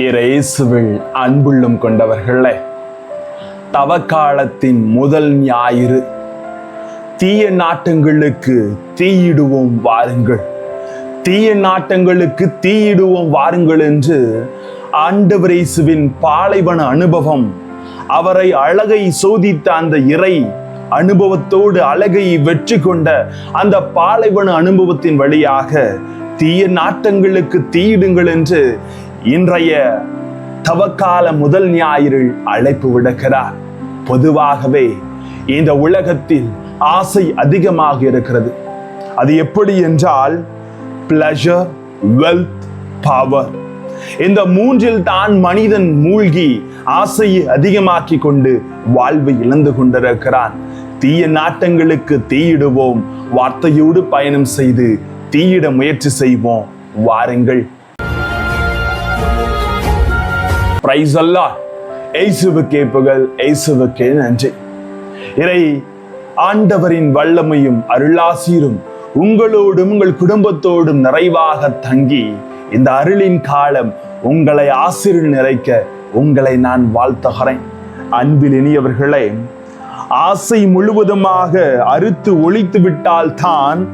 இயேசுவில் அன்புள்ளம் கொண்டவர்களே தவக்காலத்தின் முதல் ஞாயிறு தீய நாட்டங்களுக்கு தீயிடுவோம் வாருங்கள். தீய நாட்டங்களுக்கு தீயிடுவோம் வாருங்கள் என்று ஆண்டு இயேசுவின் பாலைவன அனுபவம் அவரை அழகை சோதித்த அந்த இறை அனுபவத்தோடு அழகை வெற்றி கொண்ட அந்த பாலைவன அனுபவத்தின் வழியாக தீய நாட்டங்களுக்கு தீயிடுங்கள் என்று இன்றைய தவக்கால முதல் ஞாயிறில் அழைப்பு விடுக்கிறார். பொதுவாகவே இந்த உலகத்தில் ஆசை அதிகமாக இருக்கிறது. அது எப்படி என்றால் பிளஷர் வெல்த் பவர் இந்த மூன்றில் தான் மனிதன் மூழ்கி ஆசையை அதிகமாக்கி கொண்டு வாழ்வை இழந்து கொண்டிருக்கிறான். தீய நாட்டங்களுக்கு தீயிடுவோம். வார்த்தையோடு பயணம் செய்து தீயிட முயற்சி செய்வோம். வாருங்கள். பிரைஸ் அல்லா எய்சுவுக்கே புகழ் எய்சுவுக்கே நன்றி. இறை ஆண்டவரின் வல்லமையும் அருளாசீரும். உங்களோடும் உங்கள் குடும்பத்தோடும் நிறைவாக தங்கி இந்த அருளின் காலம் உங்களை ஆசிரில் நிறைக்க உங்களை நான் வாழ்த்துகிறேன். அன்பில் இனியவர்களே ஆசை முழுவதுமாக அறுத்து ஒழித்து விட்டால் தான்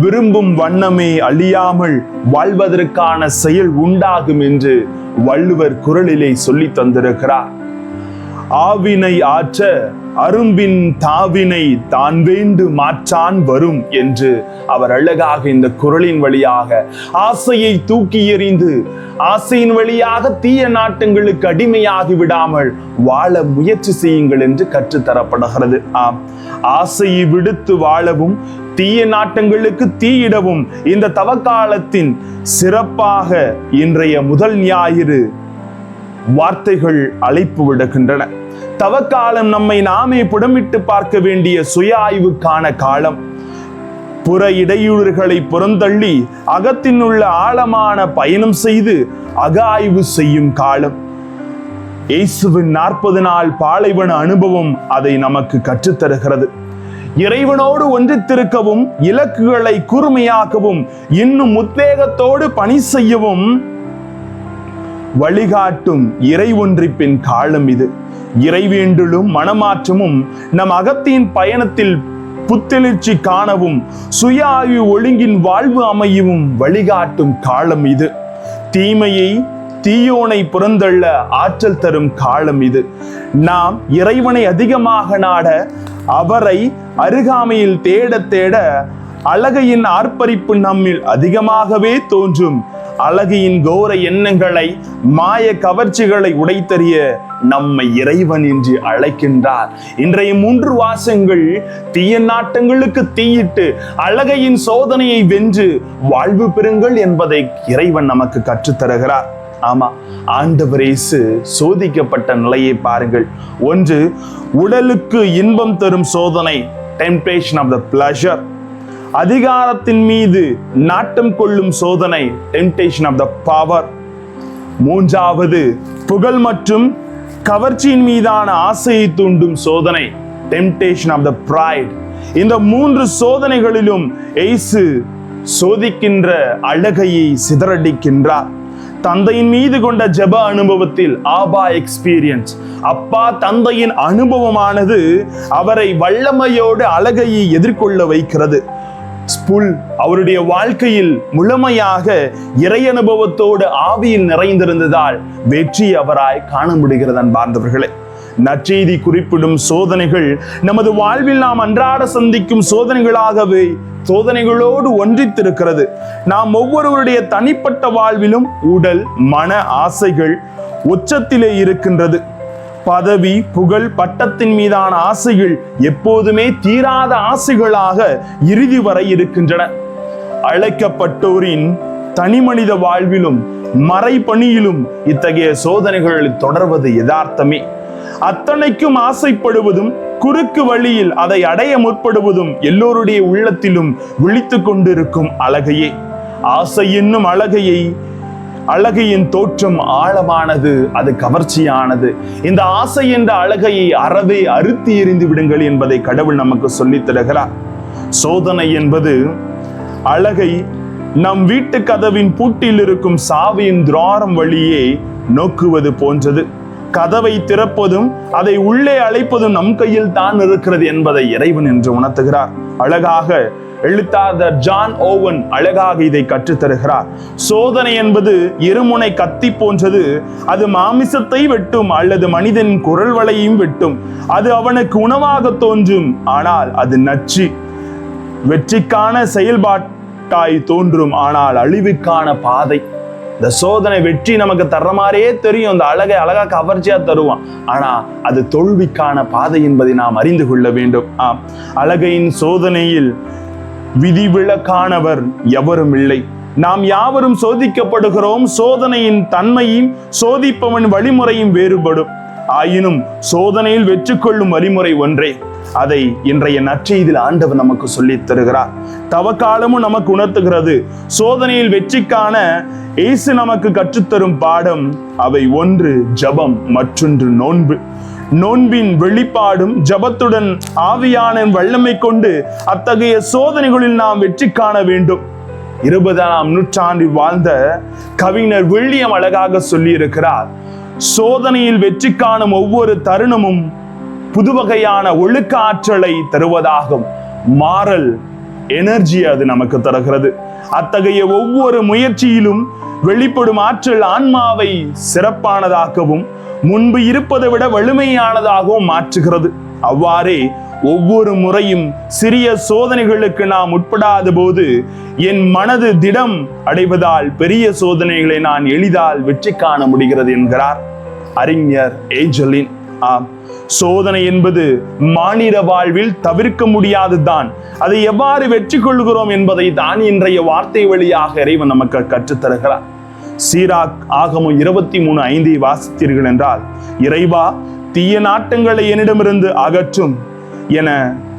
விரும்பும் வண்ணமே அழியாமல் வாழ்வதற்கான செயல் உண்டாகும் என்று வள்ளுவர் குரலிலே சொல்லி தந்திருக்கிறார். ஆவினை ஆற்ற அரும்பின் தாவினை தான் வேண்டு மாற்றான் வரும் என்று அவர் அழகாக இந்த குரலின் வழியாக ஆசையை தூக்கி எறிந்து ஆசையின் வழியாக தீய நாட்டங்களுக்கு அடிமையாகி விடாமல் வாழ முயற்சி செய்யுங்கள் என்று கற்றுத்தரப்படுகிறது. ஆம் ஆசையை விடுத்து வாழவும் தீய நாட்டங்களுக்கு தீயிடவும் இந்த தவக்காலத்தின் சிறப்பாக இன்றைய முதல் ஞாயிறு வார்த்தைகள் அழைப்பு விடுகின்றன. தவக்காலம் நம்மை நாமே புடமிட்டு பார்க்க வேண்டிய சுய ஆய்வுக்கான காலம். புற இடையூறுகளை புறந்தள்ளி அகத்தின் உள்ள ஆழமான பயணம் செய்து அக ஆய்வு செய்யும் காலம். இயேசுவின் நாற்பது நாள் பாலைவன அனுபவம் அதை நமக்கு கற்றுத்தருகிறது. இறைவனோடு ஒன்றித்திருக்கவும் இலக்குகளை கூர்மையாக்கவும் இன்னும் உத்வேகத்தோடு பணி செய்யவும் வழிகாட்டும் இறை ஒன்றிப்பின் காலம் இது. இறைவேண்டலும் மனமாற்றமும் நம் அகத்தின் பயணத்தில் புத்தெழுச்சி காணவும் சுய ஆய்வு ஒழுங்கின் வாழ்வு அமையவும் வழிகாட்டும் காலம் இது. தீமையை தீயோனை புறந்தள்ள ஆற்றல் தரும் காலம் இது. நாம் இறைவனை அதிகமாக நாட அவரை அருகாமையில் தேட தேட அழகையின் ஆர்ப்பரிப்பு நம்மில் அதிகமாகவே தோன்றும். அழகையின் கோர எண்ணங்களை மாய கவர்ச்சிகளை உடைத்தறிய நம்மை இறைவன் என்று அழைக்கின்றார். இன்றைய மூன்று வாசங்கள் தீய நாட்டங்களுக்கு தீயிட்டு அழகையின் சோதனையை வென்று வாழ்வு பெறுங்கள் என்பதை இறைவன் நமக்கு கற்றுத்தருகிறார். ஆமா ஆண்டவரேசு சோதிக்கப்பட்ட நிலையை பாருங்கள். ஒன்று உடலுக்கு இன்பம் தரும் சோதனை. டெம்டேஷன் ஆஃப் த பிளஷர் அதிகாரத்தின் மீது நாட்டம் கொள்ளும் சோதனை டெம்டேஷன் ஆஃப் த பவர் மூன்றாவது புகழ் மற்றும் கவர்ச்சியின் மீதான ஆசையை தூண்டும் சோதனை டெம்டேஷன் ஆஃப் த பிரைட் இந்த மூன்று சோதனைகளிலும் எய்சு சோதிக்கின்ற அழகையை சிதறடிக்கின்றார். தந்தையின் மீது கொண்ட ஜெப அனுபவத்தில் ஆபா எக்ஸ்பீரியன்ஸ். அப்பா தந்தையின் அனுபவமானது அவரை வல்லமையோடு அழகையை எதிர்கொள்ள வைக்கிறது. ஸ்புல் அவருடைய வாழ்க்கையில் முழுமையாக இறை அனுபவத்தோடு ஆவியில் நிறைந்திருந்ததால் வெற்றி அவராய் காண முடிகிறது அன்பார்ந்தவர்களே. நற்செய்தி குறிப்பிடும் சோதனைகள். நமது வாழ்வில் நாம் அன்றாட சந்திக்கும் சோதனைகளாகவே சோதனைகளோடு ஒன்றித்திருக்கிறது. நாம் ஒவ்வொருவருடைய தனிப்பட்ட வாழ்விலும் உடல் மன ஆசைகள் உச்சத்திலே இருக்கின்றது. பதவி புகழ் பட்டத்தின் மீதான ஆசைகள் எப்போதுமே தீராத ஆசைகளாக இறுதி வரை இருக்கின்றன. அழைக்கப்பட்டோரின் தனிமனித வாழ்விலும் மறைபணியிலும் இத்தகைய சோதனைகள் தொடர்வது யதார்த்தமே. அத்தனைக்கும் ஆசைப்படுவதும் குறுக்கு வழியில் அதை அடைய முற்படுவதும் எல்லோருடைய உள்ளத்திலும் விழித்து கொண்டிருக்கும் அழகையே. ஆசை என்னும் அழகையை அழகையின் தோற்றம் ஆழமானது அது கவர்ச்சியானது. இந்த ஆசை என்ற அழகையை அறவே அறுத்தி எறிந்து விடுங்கள் என்பதை கடவுள் நமக்கு சொல்லித் தருகிறார். சோதனை என்பது அழகை நம் வீட்டு கதவின் பூட்டில் இருக்கும் சாவியின் துவாரம் வழியே நோக்குவது போன்றது. கதவை திறப்பதும் அதை உள்ளே அழைப்பதும் நம் கையில் தான் இருக்கிறது என்பதை இறைவன் என்று உணர்த்துகிறார். அழகாக எழுத்தாளர் ஜான் ஓவன் அழகாக இதை கற்றுத் தருகிறார் சோதனை என்பது இருமுனை கத்தி போன்றது. அது மாமிசத்தை வெட்டும் அல்லது மனிதன் குரல் வளையும் வெட்டும். அது அவனுக்கு உணவாக தோன்றும் ஆனால் அது நச்சு. வெற்றிக்கான செயல்பாட்டாய் தோன்றும் ஆனால் அழிவுக்கான பாதை. இந்த சோதனை வெற்றி நமக்கு தர்ற மாதிரியே தெரியும். இந்த அழகை அழகா கவர்ச்சியா தருவான். ஆனா அது தோல்விக்கான பாதை என்பதை நாம் அறிந்து கொள்ள வேண்டும். ஆம். அழகையின் சோதனையில் விதிவிலக்கானவர் எவரும் இல்லை. நாம் யாவரும் சோதிக்கப்படுகிறோம். சோதனையின் தன்மையும் சோதிப்பவன் வழிமுறையும் வேறுபடும். ஆயினும் சோதனையில் வெற்றி கொள்ளும் வழிமுறை ஒன்றே. அதை இன்றைய நற்செய்தியில் ஆண்டவர் நமக்கு சொல்லித் தருகிறார். தவக்காலமும் நமக்கு உணர்த்துகிறது. சோதனையில் வெற்றிக்கான இயேசு நமக்கு கற்றுத்தரும் பாடம் அவை ஒன்று ஜபம் மற்றொன்று நோன்பு. நோன்பின் வெளிப்பாடும் ஜபத்துடன் ஆவியான வல்லமை கொண்டு அத்தகைய சோதனைகளில் நாம் வெற்றி காண வேண்டும். இருபதாம் நூற்றாண்டில் வாழ்ந்த கவிஞர் வில்லியம் அழகாக சொல்லியிருக்கிறார். சோதனையில் வெற்றி காணும் ஒவ்வொரு தருணமும் புது வகையான ஒழுக்க ஆற்றலை தருவதாகும் மாறல் எனர்ஜி அது நமக்கு தருகிறது. அத்தகைய ஒவ்வொரு முயற்சியிலும் வெளிப்படும் ஆற்றல் ஆன்மாவை சிறப்பானதாகவும் முன்பு இருப்பதை விட வலிமையானதாகவும் மாற்றுகிறது. அவ்வாறே ஒவ்வொரு முறையும் சிறிய சோதனைகளுக்கு நாம் உட்படாத போது என் மனது திடம் அடைவதால் பெரிய சோதனைகளை நான் எளிதால் வெற்றி காண முடிகிறது என்கிறார் அறிஞர் ஏஞ்சலின். ஆம். சோதனை என்பது மானிட வாழ்வில் தவிர்க்க முடியாதுதான் அதை எவ்வாறு வெற்றி கொள்கிறோம் என்பதை தான் இன்றைய வார்த்தை வழியாக இறைவன் நமக்கு கற்றுத்தருகிறார். சீராக் ஆகமும் இருபத்தி மூணு ஐந்தை வாசித்தீர்கள் என்றால் இறைவா தீய நாட்டங்களை என்னிடமிருந்து அகற்றும் என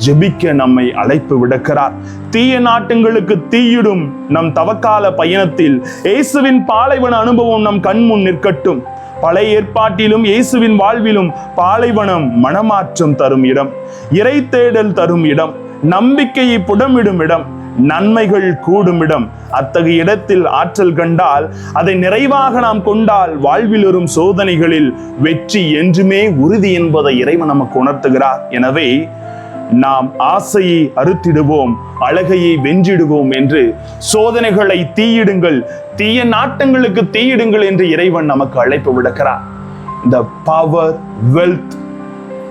ஜெபிக்க நம்மை அழைப்பு விடுக்கிறார். தீய நாட்டங்களுக்கு தீயிடும் நம் தவக்கால பயணத்தில் இயேசுவின் பாலைவன அனுபவம் நம் கண்முன் நிற்கட்டும். பழைய ஏற்பாட்டிலும் இயேசுவின் வாழ்விலும் பாலைவனம் மனமாற்றம் தரும் இடம். இறை தேடல் தரும் இடம். நம்பிக்கையை புடமிடும் இடம். நன்மைகள் கூடும் இடம். அத்தகைய இடத்தில் ஆற்றல் கண்டால் அதை நிறைவாக நாம் கொண்டால் வாழ்வில் வரும் சோதனைகளில் வெற்றி என்றுமே உறுதி என்பதை இறைவன் நமக்கு உணர்த்துகிறார். எனவே நாம் ஆசையை அறுத்திடுவோம் அழகையை வென்றிடுவோம் என்று சோதனைகளை தீயிடுங்கள் தீய நாட்டங்களுக்கு தீயிடுங்கள் என்று இறைவன் நமக்கு அழைப்பு விடுக்கிறார். இந்த பவர் வெல்த்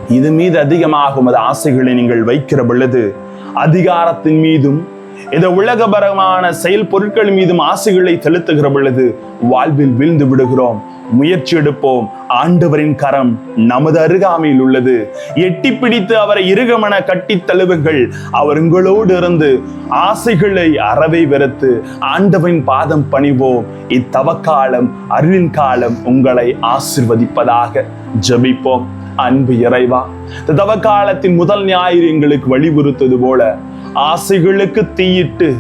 இது மீது அதிகமாக உமது ஆசைகளை நீங்கள் வைக்கிற பொழுது அதிகாரத்தின் மீதும் இந்த உலகபரமான செயல் பொருட்கள் மீதும் ஆசைகளை செலுத்துகிற பொழுது வாழ்வில் வீழ்ந்து விடுகிறோம். முயற்சி எடுப்போம். ஆண்டவரின் கரம் நமது அருகாமையில் உள்ளது. எட்டி பிடித்து அவரை இருகமன கட்டி தழுவுங்கள். அவர் உங்களோடு இருந்து ஆசைகளை அறவை வெறுத்து ஆண்டவரின் பாதம் பணிவோம். இத்தவக்காலம் அருளின் காலம் உங்களை ஆசிர்வதிப்பதாக ஜெபிப்போம். அன்பு இறைவா தவக்காலத்தின் முதல் ஞாயிறு எங்களுக்கு வலியுறுத்தது போல ஆசைகளுக்கு தீயிட்டு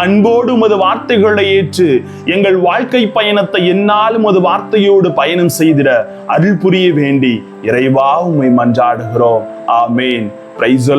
அன்போடு உமது வார்த்தைகளை ஏற்று எங்கள் வாழ்க்கை பயணத்தை என்னால் உமது வார்த்தையோடு பயணம் செய்திட அருள் புரிய வேண்டி இறைவா உம்மை மன்றாடுகிறோம். ஆமேன். பிரைஸ்